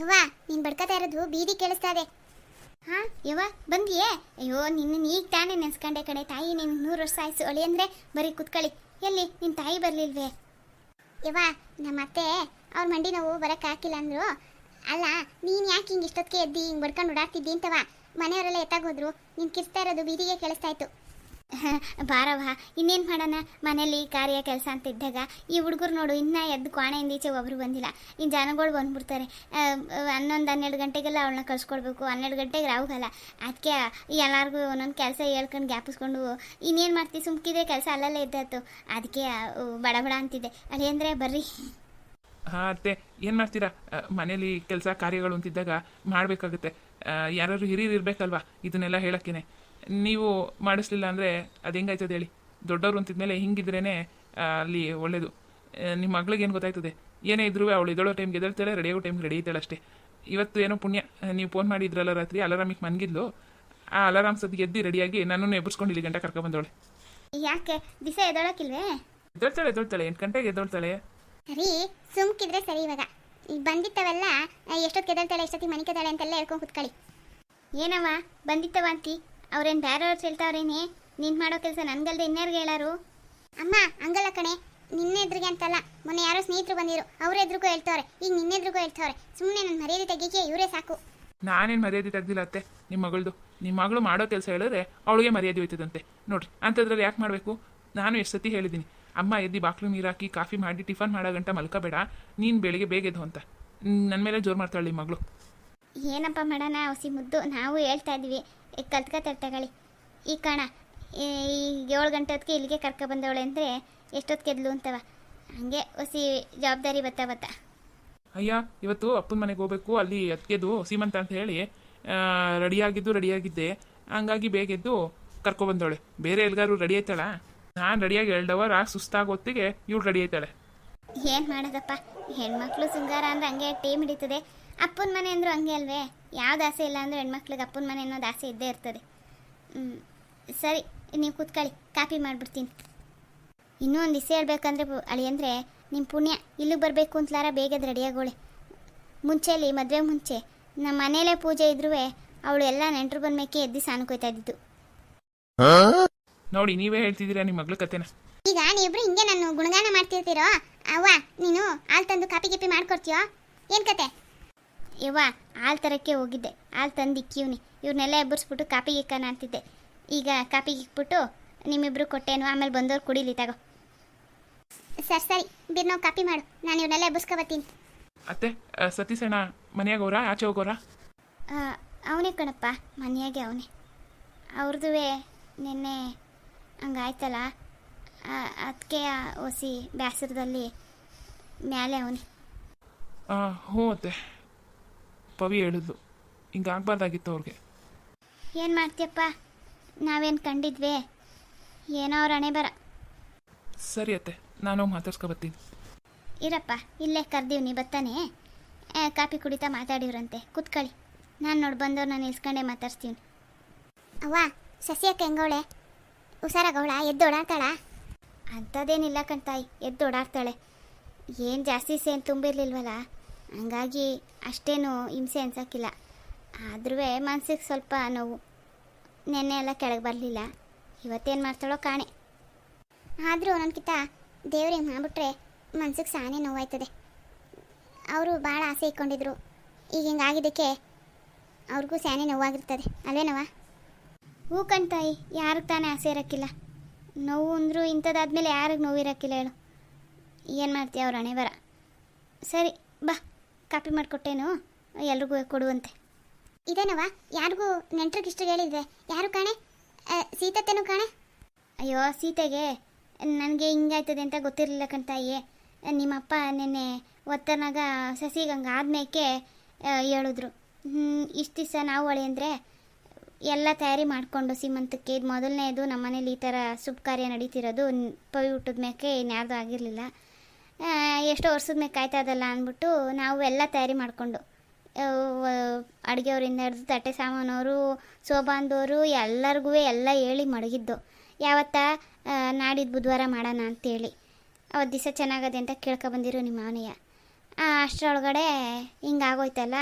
ಯವ್ವ, ನೀನು ಬಡ್ಕತಾ ಇರೋದು ಬೀದಿ ಕೇಳಿಸ್ತಾ ಇದೆ. ಹಾ, ಯವ್ವ, ಬಂದಿಯೇ? ಅಯ್ಯೋ, ನಿನ್ನ ಈಗ ತಾನೇ ನೆನ್ಸ್ಕೊಂಡೆ ಕಡೆ ತಾಯಿ, ನೀನು ನೂರು ವರ್ಷ ಆಯ್ಸು ಅಳಿ ಅಂದ್ರೆ ಬರೀ ಕುತ್ಕೊಳ್ಳಿ ಎಲ್ಲಿ ನಿನ್ನ ತಾಯಿ ಬರ್ಲಿಲ್ವೇ? ಯವ್ವ, ನಮ್ಮ ಅತ್ತೆ ಅವ್ರ ಮಂಡಿ ನೋವು ಹಾಕಿಲ್ಲ ಅಂದ್ರು. ಅಲ್ಲ, ನೀನು ಯಾಕೆ ಹಿಂಗ್ ಇಷ್ಟೊತ್ತಿಗೆ ಎದ್ದಿ ಹಿಂಗ್ ಬಡ್ಕೊಂಡು ಓಡಾಡ್ತಿದ್ದಿ ಅಂತವ? ಮನೆಯವರೆಲ್ಲ ಎತ್ತಾಗೋದ್ರು ನಿನ್ ಕಿರ್ತಾ ಇರೋದು ಬೀದಿಗೆ ಕೇಳಿಸ್ತಾ ಇತ್ತು. ಬಾರವ ಇನ್ನೇನು ಮಾಡೋಣ? ಮನೇಲಿ ಕಾರ್ಯ ಕೆಲಸ ಅಂತ ಇದ್ದಾಗ ಈ ಹುಡುಗರು ನೋಡು, ಇನ್ನೂ ಎದ್ದು ಕೋಣೆಯಿಂದ ಈಚೆ ಒಬ್ಬರು ಬಂದಿಲ್ಲ. ಇನ್ನು ಜನಗಳು ಬಂದ್ಬಿಡ್ತಾರೆ. ಹನ್ನೊಂದು, ಹನ್ನೆರಡು ಗಂಟೆಗೆಲ್ಲ ಅವಳನ್ನ ಕಳ್ಸ್ಕೊಡ್ಬೇಕು ಹನ್ನೆರಡು ಗಂಟೆಗೆ ರಾವುಗಲ್ಲ ಅದಕ್ಕೆ ಎಲ್ಲರಿಗೂ ಒಂದೊಂದು ಕೆಲಸ ಹೇಳ್ಕೊಂಡು ಗ್ಯಾಪಿಸ್ಕೊಂಡು, ಇನ್ನೇನು ಮಾಡ್ತೀವಿ ಸುಮ್ಕಿದ್ರೆ ಕೆಲಸ ಅಲ್ಲಲ್ಲೇ ಇದ್ದಾಯ್ತು ಅದಕ್ಕೆ ಬಡ ಬಡ ಅಂತಿದ್ದೆ. ಅಲ್ಲಿ ಅಂದರೆ ಬರ್ರಿ. ಹಾಂ, ಅತ್ತೆ, ಏನು ಮಾಡ್ತೀರಾ? ಮನೇಲಿ ಕೆಲಸ ಕಾರ್ಯಗಳು ಅಂತಿದ್ದಾಗ ಮಾಡಬೇಕಾಗುತ್ತೆ. ಯಾರಾದ್ರು ಹಿರಿಯರು ಇರಬೇಕಲ್ವಾ ಇದನ್ನೆಲ್ಲ ಹೇಳಕ್ಕೇನೆ. ನೀವು ಮಾಡಿಸ್ಲಿಲ್ಲ ಅಂದರೆ ಅದು ಹೆಂಗಾಯ್ತದೆ ಹೇಳಿ. ದೊಡ್ಡವರು ಅಂತಿದ್ಮೇಲೆ ಹಿಂಗಿದ್ರೇ ಅಲ್ಲಿ ಒಳ್ಳೇದು. ನಿಮ್ಮ ಮಗಳಿಗೆ ಏನು ಗೊತ್ತಾಯ್ತದೆ? ಏನೇ ಇದ್ರೂ ಅವಳು ಎದಳೋ ಟೈಮ್ಗೆ ಎದಳ್ತಾಳೆ ರೆಡಿ ಆಗೋ ಟೈಮ್ಗೆ ರೆಡಿ ಇದ್ದಾಳೆ ಅಷ್ಟೇ. ಇವತ್ತು ಏನೋ ಪುಣ್ಯ ನೀವು ಫೋನ್ ಮಾಡಿದ್ರಲ್ಲ ರಾತ್ರಿ ಅಲಾರಾಮಿಗೆ ಮನ್ಗಿದ್ಲು. ಆ ಅಲಾರಾಮ್ ಸದ್ದು ಎದ್ದು ರೆಡಿಯಾಗಿ ನನ್ನನ್ನು ಎಬ್ಬಿಸ್ಕೊಂಡು ಇಲ್ಲಿ ಗಂಟೆ ಕರ್ಕೊಬಂದವಳೆ ಯಾಕೆ? ದಿಸ ಎದೊಳಕ್ಕಿಲ್ವೇ ಎದೊಳ್ತಾಳೆ ಎದ್ದಳ್ತಾಳೆ. ಎಂಟು ಗಂಟೆಗೆ ಎದ್ದೊಳ್ತಾಳೆ. ಸರಿ ಸುಮ್ಕಿದ್ರೆ ಸರಿ ಇವಾಗ. ಈಗ ಬಂದಿತ್ತವೆಲ್ಲ ಎಷ್ಟೊತ್ತು ಕೆದಳ್ತಾಳೆ ಎಷ್ಟೊತ್ತಿಗೆ ಮನೆ ಕದಾಳೆ ಅಂತೆಲ್ಲ ಹೇಳ್ಕೊಂಡು ಕುತ್ಕೊಳ್ಳಿ. ಏನವ್ವ? ಬಂದಿತ್ತವ ಅಂತಿ? ಅವ್ರೇನು ಬೇರೆಯವ್ರು ಹೇಳ್ತಾವ್ರೇನೆ? ನೀನು ಮಾಡೋ ಕೆಲಸ ನನ್ಗಲ್ದೆ ಇನ್ಯಾರಿಗೆ ಹೇಳಾರು? ಅಮ್ಮ, ಹಂಗಲ್ಲ ಕಣೆ. ನಿನ್ನೆ ಎದ್ರಿಗೆ ಅಂತಲ್ಲ. ಮೊನ್ನೆ ಯಾರೋ ಸ್ನೇಹಿತರು ಬಂದಿರು ಅವ್ರ ಎದ್ರಿಗೂ ಹೇಳ್ತಾವ್ರೆ. ಈಗ ನಿನ್ನೆ ಎದುರಿಗೂ ಹೇಳ್ತಾವ್ರೆ. ಸುಮ್ಮನೆ ನನ್ನ ಮರ್ಯಾದೆ ತೆಗಿಕೆ ಇವರೇ ಸಾಕು. ನಾನೇನು ಮರ್ಯಾದೆ ತೆಗ್ದಿಲ್ಲ ಅತ್ತೆ. ನಿಮ್ಮ ಮಗಳದು. ನಿಮ್ಮ ಮಗಳು ಮಾಡೋ ಕೆಲಸ ಹೇಳಿದ್ರೆ ಅವಳಿಗೆ ಮರ್ಯಾದೆ ಹೋಯ್ತದಂತೆ. ನೋಡ್ರಿ, ಅಂಥದ್ರಲ್ಲಿ ಯಾಕೆ ಮಾಡಬೇಕು? ನಾನು ಎಷ್ಟು ಸತಿ ಹೇಳಿದ್ದೀನಿ. ಅಮ್ಮ ಎದ್ದು ಬಾಕ್ಲು ನೀರಾಕಿ, ಕಾಫಿ ಮಾಡಿ, ಟಿಫನ್ ಮಾಡೋ ಗಂಟ ಮಲ್ಕೋಬೇಡ. ನೀನು ಬೆಳಿಗ್ಗೆ ಬೇಗ ಎದ್ದು ಅಂತ. ನನ್ನ ಮೇಲೆ ಜೋರು ಮಾಡ್ತಾಳೆ ನಿಮ್ಮ ಮಗಳು. ಏನಪ್ಪ ಮಾಡೋಣ ಹೊಸಿ ಮುದ್ದು ನಾವು ಹೇಳ್ತಾ ಇದ್ವಿ ಕಲ್ತ್ಕೊತಾರೆ ತಗೊಳ್ಳಿ. ಈ ಕಣ ಈ ಏಳು ಗಂಟೆ ಹೊತ್ತಿಗೆ ಇಲ್ಲಿಗೆ ಕರ್ಕೊ ಬಂದವಳೆ ಅಂದರೆ ಎಷ್ಟೊತ್ತು ಗೆದ್ಲು ಅಂತವ? ಹಂಗೆ ಹೊಸಿ ಜವಾಬ್ದಾರಿ ಬತ್ತ ಬತ್ತ. ಅಯ್ಯ ಇವತ್ತು ಅಪ್ಪನ ಮನೆಗೆ ಹೋಗ್ಬೇಕು ಅಲ್ಲಿ ಅದಕ್ಕೆದು ಸೀಮಂತ ಅಂತ ಹೇಳಿ ರೆಡಿಯಾಗಿದ್ದು ರೆಡಿಯಾಗಿದ್ದೆ. ಹಂಗಾಗಿ ಬೇಗ ಎದ್ದು ಕರ್ಕೊಬಂದವಳೆ ಬೇರೆ ಎಲ್ಗಾರು ರೆಡಿ ಆಯ್ತಾಳ? ನಾನು ರೆಡಿಯಾಗಿ ಆ ಸುಸ್ತಾಗೋ ಹೊತ್ತಿಗೆ ಇವಳು ರೆಡಿ ಆಯ್ತಾಳೆ. ಏನು ಮಾಡೋದಪ್ಪ? ಹೆಣ್ಮಕ್ಳು ಸಿಂಗಾರ ಅಂದ್ರೆ ಹಂಗೆ ಟೀಮ್ ಹಿಡಿತದೆ. ಅಪ್ಪನ ಮನೆ ಅಂದರೂ ಹಂಗೆ ಅಲ್ವೇ? ಯಾವ್ದು ಆಸೆ ಇಲ್ಲ ಅಂದ್ರೆ ಹೆಣ್ಮಕ್ಳಿಗೆ ಅಪ್ಪನ ಮನೆ ಅನ್ನೋದು ಆಸೆ ಇದ್ದೇ ಇರ್ತದೆ. ಸರಿ ನೀವು ಕೂತ್ಕೊಳ್ಳಿ. ಕಾಪಿ ಮಾಡಿಬಿಡ್ತೀನಿ. ಇನ್ನೂ ಒಂದು ದಿವಸ ಹೇಳ್ಬೇಕಂದ್ರೆ ಅಳಿ ಅಂದರೆ ನಿಮ್ಮ ಪುಣ್ಯ. ಇಲ್ಲಿಗೆ ಬರಬೇಕು ಅಂತಲಾರ ಬೇಗದ ರೆಡಿಯಾಗೋಳೆ. ಮುಂಚೆಲಿ ಮದುವೆ ಮುಂಚೆ ನಮ್ಮ ಮನೇಲೇ ಪೂಜೆ ಇದ್ರೂ ಅವಳು ಎಲ್ಲ ನೆಂಟರು ಬಂದ್ಮೇಕೆ ಎದ್ದು ಸಾನ್ಕೊಯ್ತಾ ಇದ್ದಿದ್ದು. ನೋಡಿ ನೀವೇ ಹೇಳ್ತಿದ್ದೀರಾ ನಿಮ್ಮ ಮಗಳ ಕತೆನ? ಈಗ ನೀವಿಬ್ರು ಹಿಂಗೆ ನಾನು ಗುಣಗಾನ ಮಾಡ್ತಿರ್ತೀರೋ? ಅವ್ವ ನೀನು ಹಾಲು ತಂದು ಕಾಪಿ ಗಿಪಿ ಮಾಡ್ಕೊಡ್ತೀಯೋ? ಏನು ಕತೆ? ಯವ್ವ ಹಾಲು ತರಕ್ಕೆ ಹೋಗಿದ್ದೆ. ಹಾಲು ತಂದು ಇಕ್ಕಿವ್ನಿ. ಇವ್ರನ್ನೆಲ್ಲ ಎಬ್ಬರಿಸ್ಬಿಟ್ಟು ಕಾಪಿ ಇಕ್ಕನ ಅಂತಿದ್ದೆ. ಈಗ ಕಾಪಿ ಇಕ್ಬಿಟ್ಟು ನಿಮ್ಮಿಬ್ರು ಕೊಟ್ಟೇನು. ಆಮೇಲೆ ಬಂದವ್ರು ಕುಡಿಲಿ ತಗೋ. ಸರಿ ಸರಿ. ಬಿರ್ ನಾವು ಕಾಪಿ ಮಾಡು. ನಾನು ಇವ್ರನ್ನೆಲ್ಲ ಎಬ್ಬಸ್ಕೊ ಬರ್ತೀನಿ. ಅತ್ತೆ ಆ, ಮನೆಯಾಗ ಹೋರಾ ಆಚೆ ಹೋಗೋರಾ ಅವನೇ ಕಣಪ್ಪ. ಮನೆಯಾಗೆ ಅವನೇ. ಅವ್ರದುವೆ ನಿನ್ನೆ ಹಂಗಾಯ್ತಲ್ಲ. ಅದಕ್ಕೆ ಓಸಿ ಬ್ಯಾಸರದಲ್ಲಿ ಮ್ಯಾಲೆ ಅವನೇ. ಹ್ಞೂ ಅತ್ತೆ. ಪವಿ ಹೇಳಿದ್ಲು ಹಿಂಗೆ ಆಗ್ಬಾರ್ದಾಗಿತ್ತು ಅವ್ರಿಗೆ. ಏನು ಮಾಡ್ತೀಯಪ್ಪ? ನಾವೇನು ಕಂಡಿದ್ವಿ? ಏನೋ ಅವ್ರ ಹಣೆ ಬರ. ಸರಿ ಅತ್ತೆ ನಾನು ಮಾತಾಡ್ಸ್ಕೊ ಬರ್ತೀನಿ. ಇರಪ್ಪ ಇಲ್ಲೇ ಕರ್ದೀವಿ ನೀ ಬತ್ತಾನೆ ಆ, ಕಾಪಿ ಕುಡಿತಾ ಮಾತಾಡಿವ್ರಂತೆ ಕುತ್ಕೊಳ್ಳಿ ನಾನು ನೋಡಿ ಬಂದವ್ರು ನಾನು ಇಸ್ಕೊಂಡೆ ಮಾತಾಡ್ಸ್ತೀನಿ. ಅವ್ವ ಸಸ್ಯಕ್ಕೆ ಹೆಂಗವಳೆ? ಹುಷಾರಾಗವಳ? ಎದ್ದು ಓಡಾಡ್ತಾಳ? ಅಂಥದ್ದೇನಿಲ್ಲ ಕಣ್ತಾಯಿ ಎದ್ದು ಓಡಾಡ್ತಾಳೆ. ಏನು ಜಾಸ್ತಿ ಸೇನ್ ತುಂಬಿರ್ಲಿಲ್ವಲ್ಲ? ಹಂಗಾಗಿ ಅಷ್ಟೇನು ಹಿಂಸೆ ಅನ್ಸೋಕ್ಕಿಲ್ಲ. ಆದ್ರೂ ಮನ್ಸಿಗೆ ಸ್ವಲ್ಪ ನೋವು, ನೆನ್ನೆ ಎಲ್ಲ ಕೆಳಗೆ ಬರಲಿಲ್ಲ. ಇವತ್ತೇನು ಮಾಡ್ತಾಳೋ ಕಾಣೆ. ಆದರೂ ಒಂದೊಂದ್ಕಿತ ದೇವ್ರಿಗೆ ಮಾಡಿಬಿಟ್ರೆ ಮನ್ಸಿಗೆ ಸಾನೇ ನೋವಾಯ್ತದೆ. ಅವರು ಭಾಳ ಆಸೆ ಇಟ್ಕೊಂಡಿದ್ರು. ಈಗ ಹಿಂಗಾಗಿದ್ದಕ್ಕೆ ಅವ್ರಿಗೂ ಸ್ಯಾನೆ ನೋವಾಗಿರ್ತದೆ. ಅಲ್ವೇನವ ಹೂ ಕಣ್ತಾಯಿ ಯಾರಿಗೆ ತಾನೇ ಆಸೆ ಇರೋಕ್ಕಿಲ್ಲ. ನೋವು ಅಂದರೂ ಇಂಥದ್ದಾದ್ಮೇಲೆ ಯಾರಿಗೆ ನೋವು ಇರೋಕ್ಕಿಲ್ಲ ಹೇಳು. ಏನು ಮಾಡ್ತೀಯ ಅವ್ರ ಹಣೆ ಬರ ಸರಿ, ಬಾ. ಕಾಪಿ ಮಾಡಿಕೊಟ್ಟೇನು? ಎಲ್ರಿಗೂ ಕೊಡುವಂತೆ. ಇದೇನವ ಯಾರಿಗೂ ನೆಂಟ್ರಿಗೆ ಇಷ್ಟು ಹೇಳಿದ್ರೆ ಯಾರು ಕಾಣೆ? ಸೀತತ್ತೇನು ಕಾಣೆ? ಅಯ್ಯೋ, ಸೀತೆಗೆ ನನಗೆ ಹಿಂಗಾಯ್ತದೆ ಅಂತ ಗೊತ್ತಿರಲಿಲ್ಲ ಕಣ್ತಾಯಿ ನಿಮ್ಮಪ್ಪ ನಿನ್ನೆ ಒತ್ತನಾಗ ಸಸಿಗೆ ಹಂಗೆ ಆದ್ಮೇಕೆ ಹೇಳಿದ್ರು. ಇಷ್ಟು ದಿವಸ ನಾವು ಹೊಳೆ ಅಂದರೆ ಎಲ್ಲ ತಯಾರಿ ಮಾಡಿಕೊಂಡು ಸೀಮಂತಕ್ಕೆ ಇದು ಮೊದಲನೇದು ನಮ್ಮ ಮನೇಲಿ ಈ ಥರ ಶುಭ ಕಾರ್ಯ ನಡೀತಿರೋದು ಪವಿ ಹುಟ್ಟಿದ ಮ್ಯಾಕೆ ಇನ್ಯಾರ್ದು ಆಗಿರಲಿಲ್ಲ. ಎಷ್ಟೋ ವರ್ಷದ ಮೇಲೆ ಕಾಯ್ತಾ ಇದಲ್ಲ ಅಂದ್ಬಿಟ್ಟು ನಾವು ಎಲ್ಲ ತಯಾರಿ ಮಾಡಿಕೊಂಡು ಅಡುಗೆಯವರಿಂದ ಹಿಡಿದು ತಟ್ಟೆ ಸಾಮಾನವರು ಸೋಬಾಂದವರು ಎಲ್ಲರಿಗೂ ಎಲ್ಲ ಹೇಳಿ ಮಡಗಿದ್ದು. ಯಾವತ್ತ ನಾಡಿದ್ದು ಬುಧವಾರ ಮಾಡೋಣ ಅಂತೇಳಿ. ಅವತ್ತು ದಿವಸ ಚೆನ್ನಾಗದೆ ಅಂತ ಕೇಳ್ಕೊಬಂದಿರು ನಿಮ್ಮ ಮಾವನಯ್ಯ ಅಷ್ಟರೊಳಗಡೆ ಹಿಂಗಾಗೋಯ್ತಲ್ಲ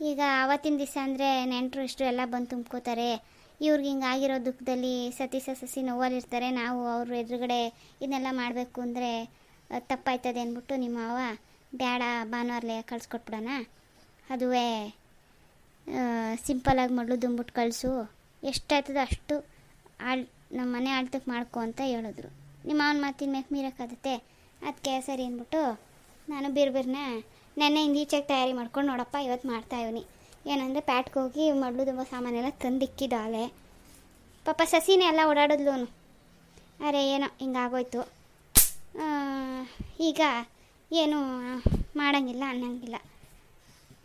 ಈಗ ಅವತ್ತಿನ ದಿವಸ ಅಂದರೆ ನೆಂಟರು ಇಷ್ಟು ಎಲ್ಲ ಬಂದು ತುಂಬ್ಕೋತಾರೆ. ಇವ್ರಿಗೆ ಹಿಂಗಾಗಿರೋ ದುಃಖದಲ್ಲಿ ಸತಿ ಸಸಿ ನೋವಲ್ಲಿರ್ತಾರೆ. ನಾವು ಅವ್ರ ಎದುರುಗಡೆ ಇದನ್ನೆಲ್ಲ ಮಾಡಬೇಕು ಅಂದರೆ ತಪ್ಪಾಯ್ತದೆ ಅಂದ್ಬಿಟ್ಟು ನಿಮ್ಮ ಮಾವ ಬೇಡ ಭಾನುವಾರಲೆ ಕಳ್ಸ್ಕೊಟ್ಬಿಡೋಣ. ಅದುವೇ ಸಿಂಪಲಾಗಿ ಮಡ್ಲು ದುಂಬಿಟ್ಟು ಕಳಿಸು. ಎಷ್ಟಾಯ್ತದೋ ಅಷ್ಟು ಆಳ್ ನಮ್ಮ ಮನೆ ಆಳ್ತಕ್ಕೆ ಮಾಡ್ಕೊ ಅಂತ ಹೇಳಿದ್ರು. ನಿಮ್ಮ ಅವನ ಮಾತಿನ ಮ್ಯಾಕೆ ಮೀರಕ್ಕಾಗತ್ತೆ. ಅದಕ್ಕೆ ಸರಿ ಅಂದ್ಬಿಟ್ಟು ನಾನು ಬಿರ್ಬಿರ್ನ ನೆನ್ನೆಯಿಂದ ಈಚೆಗೆ ತಯಾರಿ ಮಾಡ್ಕೊಂಡು ನೋಡಪ್ಪ ಇವತ್ತು ಮಾಡ್ತಾ ಇವನಿ. ಏನಂದರೆ ಪ್ಯಾಟ್ಗೆ ಹೋಗಿ ಮಡ್ಲು ತುಂಬ ಸಾಮಾನೆಲ್ಲ ತಂದಿಕ್ಕಿದ್ದಾಳೆ ಪಾಪ ಸಸಿನೇ ಎಲ್ಲ ಓಡಾಡಿದ್ಲು. ಅರೆ ಏನೋ ಹಿಂಗಾಗೋಯ್ತು. ಈಗ ಏನು ಮಾಡೋಂಗಿಲ್ಲ, ಅನ್ನಂಗಿಲ್ಲ.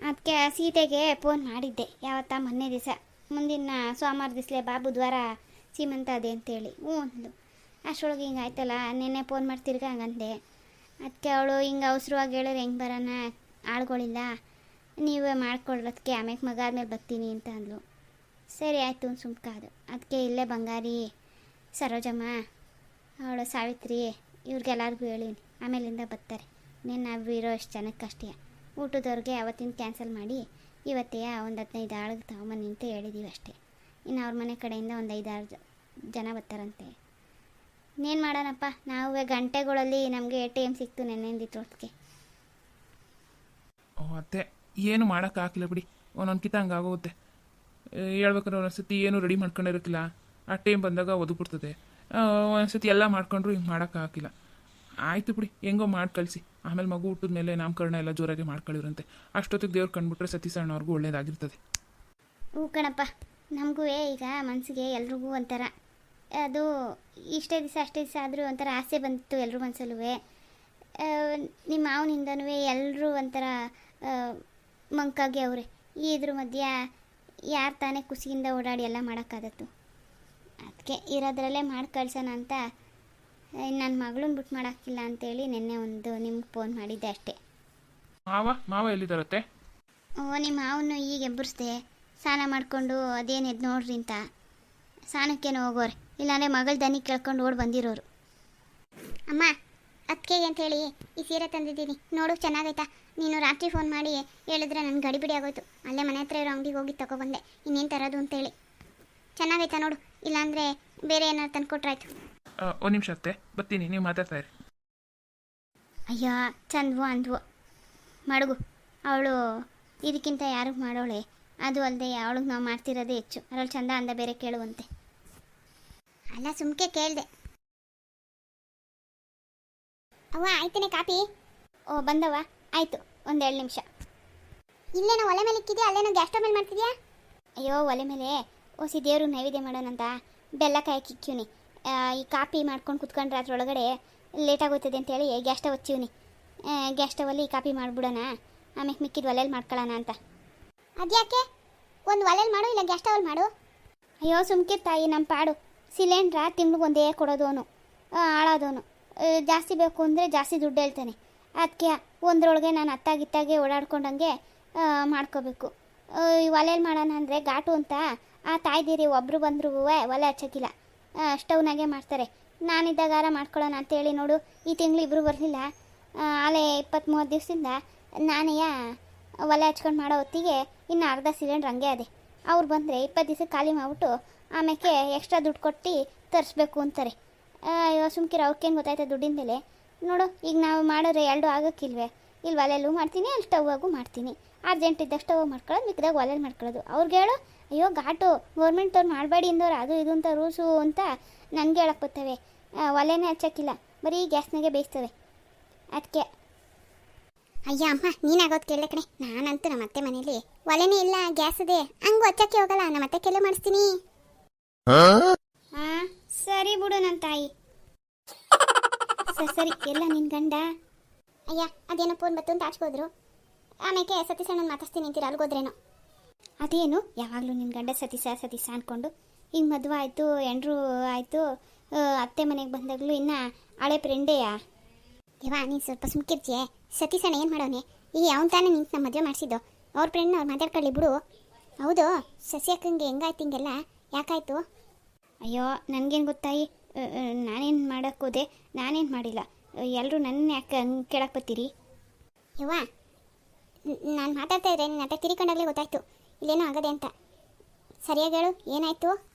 ಅದಕ್ಕೆ ಸೀತೆಗೆ ಫೋನ್ ಮಾಡಿದ್ದೆ. ಯಾವತ್ತ? ಮೊನ್ನೆ ದಿವಸ. ಮುಂದಿನ ಸೋಮವಾರ ದಿವಸಲೇ ಬಾ, ಬುಧವಾರ ಸೀಮಂತ ಅದೇ ಅಂತೇಳಿ. ಹ್ಞೂ ಅಂದ್ಲು. ಅಷ್ಟರೊಳಗೆ ಹಿಂಗೆ ಆಯ್ತಲ್ಲ, ನೆನ್ನೆ ಫೋನ್ ಮಾಡಿ ತಿರ್ಗ ಹಂಗಂದೆ ಅದಕ್ಕೆ ಅವಳು ಹಿಂಗೆ ಅವಸರವಾಗಿ ಹೇಳಿದ್ರೆ ಹೆಂಗೆ ಬರೋಣ ಆಳ್ಗಳಿಲ್ಲ. ನೀವೇ ಮಾಡ್ಕೊಳ್ಳೋದಕ್ಕೆ ಆಮೇಲೆ ಮಗ ಆದಮೇಲೆ ಬರ್ತೀನಿ ಅಂತ ಅಂದ್ಲು. ಸರಿ ಆಯಿತು ಸುಮ್ಕಾದು ಅದಕ್ಕೆ ಇಲ್ಲೇ ಬಂಗಾರಿ, ಸರೋಜಮ್ಮ, ಅವಳು ಸಾವಿತ್ರಿ, ಇವ್ರಿಗೆಲ್ಲರಿಗೂ ಹೇಳೀನಿ. ಆಮೇಲಿಂದ ಬರ್ತಾರೆ. ನೀನು ನಾವು ಅಷ್ಟು ಜನಕ್ಕಷ್ಟೇ. ಊಟದವ್ರಿಗೆ ಅವತ್ತಿನ ಕ್ಯಾನ್ಸಲ್ ಮಾಡಿ ಇವತ್ತೇ ಒಂದು ಹದಿನೈದು ಆಳಿಗೆ ತಗೊಂಬನ್ನಿ ಅಂತ ಹೇಳಿದ್ದೀವಿ ಅಷ್ಟೇ. ಇನ್ನು ಅವ್ರ ಮನೆ ಕಡೆಯಿಂದ ಒಂದು ಐದಾರು ಜನ ಬರ್ತಾರಂತೆ. ಇನ್ನೇನು ಮಾಡೋಣಪ್ಪ, ನಾವೇ ಗಂಟೆಗಳಲ್ಲಿ ನಮಗೆ ಎ ಟಿ ಎಂ ಸಿಕ್ತು ನೆನ್ನೆಂದಿತ್ತೊತ್ತಿಗೆ ಓ, ಅತ್ತೆ, ಏನು ಮಾಡೋಕ್ಕಾಗಲಿಲ್ಲ ಬಿಡಿ. ಒಂದೊಂದು ಕಿತ ಹಂಗಾಗೋಗುತ್ತೆ ಹೇಳ್ಬೇಕಾದ್ರೆ ಒಂದೊಂದ್ಸತಿ ಏನು ರೆಡಿ ಮಾಡ್ಕೊಂಡಿರೋಕ್ಕಿಲ್ಲ. ಆ ಟೈಮ್ ಬಂದಾಗ ಒದಗ್ಬಿಡ್ತದೆ ಒಂದೊಂದ್ಸತಿ ಎಲ್ಲ ಮಾಡ್ಕೊಂಡ್ರು ಹಿಂಗೆ ಮಾಡೋಕ್ಕಾಗಿಲ್ಲ ಆಯಿತು ಬಿಡಿ, ಹೆಂಗೋ ಮಾಡಿ ಕಳಿಸಿ. ಆಮೇಲೆ ಮಗು ಹುಟ್ಟಿದ ಮೇಲೆ ನಾಮಕರಣ ಎಲ್ಲ ಜೋರಾಗಿ ಮಾಡ್ಕೊಳ್ಳಿರಂತೆ ಅಷ್ಟೊತ್ತಿಗೆ ದೇವ್ರು ಕಂಡುಬಿಟ್ರೆ ಸತೀಸಣ್ಣ ಅವ್ರಿಗೂ ಒಳ್ಳೇದಾಗಿರ್ತದೆ. ಹ್ಞೂ ಕಣಪ್ಪ ನಮಗೂ ಈಗ ಮನಸ್ಸಿಗೆ ಎಲ್ರಿಗೂ ಒಂಥರ, ಅದು ಇಷ್ಟೇ ದಿವಸ ಅಷ್ಟೇ ದಿವಸ ಆದರೂ ಒಂಥರ ಆಸೆ ಬಂದಿತ್ತು ಎಲ್ಲರೂ ಮನಸ್ಸಲ್ಲೂ ನಿಮ್ಮ ಮಾವನಿಂದನೂ ಎಲ್ಲರೂ ಒಂಥರ ಮಂಕಾಗಿ ಅವರೇ. ಇದ್ರ ಮಧ್ಯ ಯಾರು ತಾನೇ ಖುಷಿಯಿಂದ ಓಡಾಡಿ ಎಲ್ಲ ಮಾಡೋಕ್ಕಾಗತ್ತು. ಅದಕ್ಕೆ ಇರೋದ್ರಲ್ಲೇ ಮಾಡಿ ಕಳ್ಸೋಣ ಅಂತ ನನ್ನ ಮಗಳನ್ನ ಬಿಟ್ಟು ಮಾಡೋಕ್ಕಿಲ್ಲ ಅಂತೇಳಿ ನಿನ್ನೆ ಒಂದು ನಿಮ್ಗೆ ಫೋನ್ ಮಾಡಿದ್ದೆ ಅಷ್ಟೇ. ಮಾವ ಮಾವ ಎಲ್ಲಿದ್ದಾರತ್ತೆ? ಓ ನಿಮ್ಮ ಮಾವನ್ನು ಈಗ ಎಬ್ಬರಿಸ್ದೆ ಸ್ನಾನ ಮಾಡಿಕೊಂಡು ಅದೇನಿದ್ ನೋಡ್ರಿ ಅಂತ. ಸ್ನಾನಕ್ಕೇನು ಹೋಗೋರಿ. ಇಲ್ಲಾಂದರೆ ಮಗಳ ದನಿ ಕೇಳ್ಕೊಂಡು ಓಡಿ ಬಂದಿರೋರು. ಅಮ್ಮ ಅತ್ತಿಗೆ ಅಂತ ಹೇಳಿ ಈ ಸೀರೆ ತಂದಿದ್ದೀನಿ. ನೋಡು ಚೆನ್ನಾಗೈತಾ? ನೀನು ರಾತ್ರಿ ಫೋನ್ ಮಾಡಿ ಹೇಳಿದ್ರೆ ನನ್ನ ಗಡಿಬಿಡಿ ಆಗೋಯ್ತು. ಅಲ್ಲೇ ಮನೆ ಹತ್ರ ಇರೋ ಅಂಗಡಿಗೆ ಹೋಗಿ ತಗೊಬಂದೆ ಇನ್ನೇನು ತರೋದು ಅಂತೇಳಿ. ಚೆನ್ನಾಗೈತಾ ನೋಡು? ಇಲ್ಲಾಂದರೆ ಬೇರೆ ಏನಾರು ತಂದ್ಕೊಟ್ರಾಯ್ತು. ಒಂದು ನಿಮಿಷ ಅತ್ತೆ, ಬರ್ತೀನಿ, ನೀವು ಮಾತಾಡ್ತಾ ಇರಿ. ಅಯ್ಯ, ಚಂದ್ವು ಅಂದ್ವು. ಮಡಗು, ಅವಳು ಇದಕ್ಕಿಂತ ಯಾರಿಗೆ ಮಾಡೋಳೆ? ಅದು ಅಲ್ಲದೆ ಅವಳಿಗೆ ನಾವು ಮಾಡ್ತಿರೋದೇ ಹೆಚ್ಚು. ಅದ್ರಲ್ಲಿ ಚಂದ ಅಂದ ಬೇರೆ ಕೇಳುವಂತೆ. ಅಲ್ಲ, ಸುಮ್ಕೆ ಕೇಳ್ದೆ. ಅವ್ವ, ಆಯ್ತೇನೆ ಕಾಪಿ? ಓ ಬಂದವ ಆಯ್ತು, ಒಂದೆರಡು ನಿಮಿಷ. ಇಲ್ಲೇನೋ ಒಲೆ ಮೇಲೆ ಇಕ್ಕಿದ್ಯಾ? ಅಲ್ಲೇನೋ ಗ್ಯಾಸ್ ಮಾಡ್ತಿದ್ಯಾ? ಅಯ್ಯೋ, ಒಲೆ ಮೇಲೆ. ಓಸಿ ದೇವ್ರು ನೈವೇದ್ಯ ಮಾಡೋಣಂತ. ಬೆಲ್ಲ ಕಾಯಕ್ಕೆ ಇಕ್ಕಿವ್ನಿ. ಈ ಕಾಪಿ ಮಾಡ್ಕೊಂಡು ಕುತ್ಕೊಂಡ್ರೆ ಅದರೊಳಗಡೆ ಆಗೋಯ್ತದೆ ಅಂತೇಳಿ ಗ್ಯಾಸ್ ಸ್ಟವ್ ಹಚ್ಚಿವ್ನಿ. ಗ್ಯಾಸ್ ಸ್ಟವಲ್ಲಿ ಕಾಪಿ ಮಾಡಿಬಿಡೋಣ. ಆಮೇಲೆ ಮಿಕ್ಕಿದ ಒಲೆಯಲ್ಲಿ ಮಾಡ್ಕೊಳ್ಳೋಣ ಅಂತ. ಅದ್ಯಾಕೆ? ಒಂದು ಒಲೆಯಲ್ಲಿ ಮಾಡು ಇಲ್ಲ ಗ್ಯಾಸ್ ಸ್ಟವಲ್ಲಿ ಮಾಡು? ಅಯ್ಯೋ, ಸುಮ್ಕಿರ್ ತಾಯಿ ನಮ್ಮ ಪಾಡು. ಸಿಲಿಂಡ್ರ ತಿಂಗ್ಳಿಗೆ ಒಂದೇ ಕೊಡೋದು ಅವನು. ಆಳೋದವನು ಜಾಸ್ತಿ ಬೇಕು ಅಂದರೆ ಜಾಸ್ತಿ ದುಡ್ಡು ಹೇಳ್ತಾನೆ. ಅದಕ್ಕೆ ಒಂದರೊಳಗೆ ನಾನು ಅತ್ತಾಗಿತ್ತಾಗೆ ಓಡಾಡ್ಕೊಂಡಂಗೆ ಮಾಡ್ಕೋಬೇಕು. ಈ ಒಲೆಯಲ್ಲಿ ಮಾಡೋಣ ಅಂದರೆ ಘಾಟು ಅಂತ ಆ ತಾಯ್ದಿರಿ ಒಬ್ಬರು ಬಂದರೂ ಒಲೆ ಹಚ್ಚೋಕ್ಕಿಲ್ಲ. ಸ್ಟವ್ನಾಗೆ ಮಾಡ್ತಾರೆ. ನಾನಿದ್ದಾಗಾರ ಮಾಡ್ಕೊಳ್ಳೋಣ ಅಂತೇಳಿ ನೋಡು. ಈ ತಿಂಗಳು ಇಬ್ಬರು ಬರಲಿಲ್ಲ. ಆಲೆ ಇಪ್ಪತ್ತ್ಮೂವತ್ತು ದಿವಸದಿಂದ ನಾನೇ ಒಲೆ ಹಚ್ಕೊಂಡು ಮಾಡೋ ಹೊತ್ತಿಗೆ ಇನ್ನು ಅರ್ಧ ಸಿಲಿಂಡ್ರ್ ಹಂಗೆ ಅದೇ ಅವ್ರು ಬಂದರೆ ಇಪ್ಪತ್ತು ದಿವಸ ಖಾಲಿ ಮಾಡಿಬಿಟ್ಟು ಆಮೇಲೆ ಎಕ್ಸ್ಟ್ರಾ ದುಡ್ಡು ಕೊಟ್ಟು ತರಿಸ್ಬೇಕು ಅಂತಾರೆ. ಅಯ್ಯೋ, ಸುಮ್ಕಿರ ಅವ್ರಿಗೇನು ಗೊತ್ತಾಯ್ತು ದುಡ್ಡಿನ ನೋಡು, ಈಗ ನಾವು ಮಾಡಿದ್ರೆ ಎರಡು ಆಗೋಕ್ಕಿಲ್ವೇ? ಇಲ್ಲಿ ಒಲೆಯಲ್ಲೂ ಮಾಡ್ತೀನಿ, ಅಲ್ಲಿ ಆಗೂ ಮಾಡ್ತೀನಿ. ಅರ್ಜೆಂಟ್ ಇದ್ದಾಗ ಸ್ಟವ್ ಮಾಡ್ಕೊಳ್ಳೋದು, ಮಿಕ್ಕಿದಾಗ ಒಲೆಯಲ್ಲಿ ಮಾಡ್ಕೊಳ್ಳೋದು. ಅವ್ರಿಗೆ ಹೇಳು ಅಯ್ಯೋ ಘಾಟು ಗೌರ್ಮೆಂಟವ್ರು ಮಾಡಬೇಡಿ ಅಂದವ್ರು ಅದು ಇದು ಅಂತ ರೂಲ್ಸು ಅಂತ ನನಗೆ ಹೇಳಕ್ಕೆ ಬರ್ತವೆ. ಒಲೆನೇ ಹಚ್ಚಕ್ಕಿಲ್ಲ ಬರೀ ಗ್ಯಾಸ್ನಾಗೆ ಬೇಯಿಸ್ತವೆ. ಅದಕ್ಕೆ ಅಯ್ಯ ಅಮ್ಮ ನೀನಾಗೋದು ಕೇಳಿದೆ ಕಣೆ. ನಾನಂತೂ ನಮ್ಮ ಅತ್ತೆ ಮನೇಲಿ ಒಲೆನೇ ಇಲ್ಲ ಗ್ಯಾಸ್ ಇದೆ. ಹಂಗೂ ಹಚ್ಚಕ್ಕೆ ಹೋಗಲ್ಲ ನಮ್ಮ ಅತ್ತೆ ಕೆಲವು ಮಾಡಿಸ್ತೀನಿ. ಹಾಂ? ಸರಿ ಬಿಡು ನನ್ನ ತಾಯಿ. ಸರಿ ಸರಿ ಎಲ್ಲ ನಿನ್ನ ಗಂಡ. ಅಯ್ಯ ಅದೇನೋ ಫೋನ್ ಬತ್ತು ಅಂತ ಆಚ್ಕೋದ್ರು. ಆಮೇಲೆ ಸತೀಸಣ್ಣನ ಮಾತಾಡ್ತೀನಿ ಅಂತೀರ ಅಲ್ಗೋದ್ರೇನೋ. ಅದೇನು? ಯಾವಾಗಲೂ ನಿನ್ನ ಗಂಡ ಸತೀಸ ಸತೀಸ ಅಂದ್ಕೊಂಡು ಈಗ ಮದುವೆ ಆಯಿತು ಎಂಡ್ರು ಆಯಿತು ಅತ್ತೆ ಮನೆಗೆ ಬಂದಾಗಲೂ ಇನ್ನು ಹಳೆ ಫ್ರೆಂಡೇಯಾ? ಇವ ನೀನು ಸ್ವಲ್ಪ ಸುಮ್ಕಿರ್ತಿಯೇ. ಸತೀಸಣ್ಣ ಏನು ಮಾಡೋನೆ? ಈ ಅವನು ತಾನೇ ನಿಂತು ನಮ್ಮ ಮದುವೆ ಮಾಡಿಸಿದ್ದು. ಅವ್ರ ಫ್ರೆಂಡ್ ಅವ್ರು ಮಾತಾಡ್ಕೊಳ್ಳಿ ಬಿಡು. ಹೌದು ಸಸ್ಯಕ್ಕಂಗೆ ಹೆಂಗಾಯ್ತು ಹಿಂಗೆಲ್ಲ? ಯಾಕಾಯ್ತು? ಅಯ್ಯೋ, ನನಗೇನು ಗೊತ್ತಾಯಿ ನಾನೇನು ಮಾಡೋಕ್ಕೋದೆ ನಾನೇನು ಮಾಡಿಲ್ಲ. ಎಲ್ಲರೂ ನನ್ನ ಯಾಕೆ ಹಂಗೆ ಕೇಳಕ್ಕೆ ಬರ್ತೀರಿ? ಯವ್ವ ನಾನು ಮಾತಾಡ್ತಾ ಇದ್ರೆ ನಿನ್ನ ಹತ್ರ ತಿರಿಕೊಂಡಾಗಲೇ ಗೊತ್ತಾಯ್ತು. ಇಲ್ಲೇನೋ ಆಗದೆ ಅಂತ. ಸರಿಯಾಗಿ ಹೇಳು ಏನಾಯ್ತು?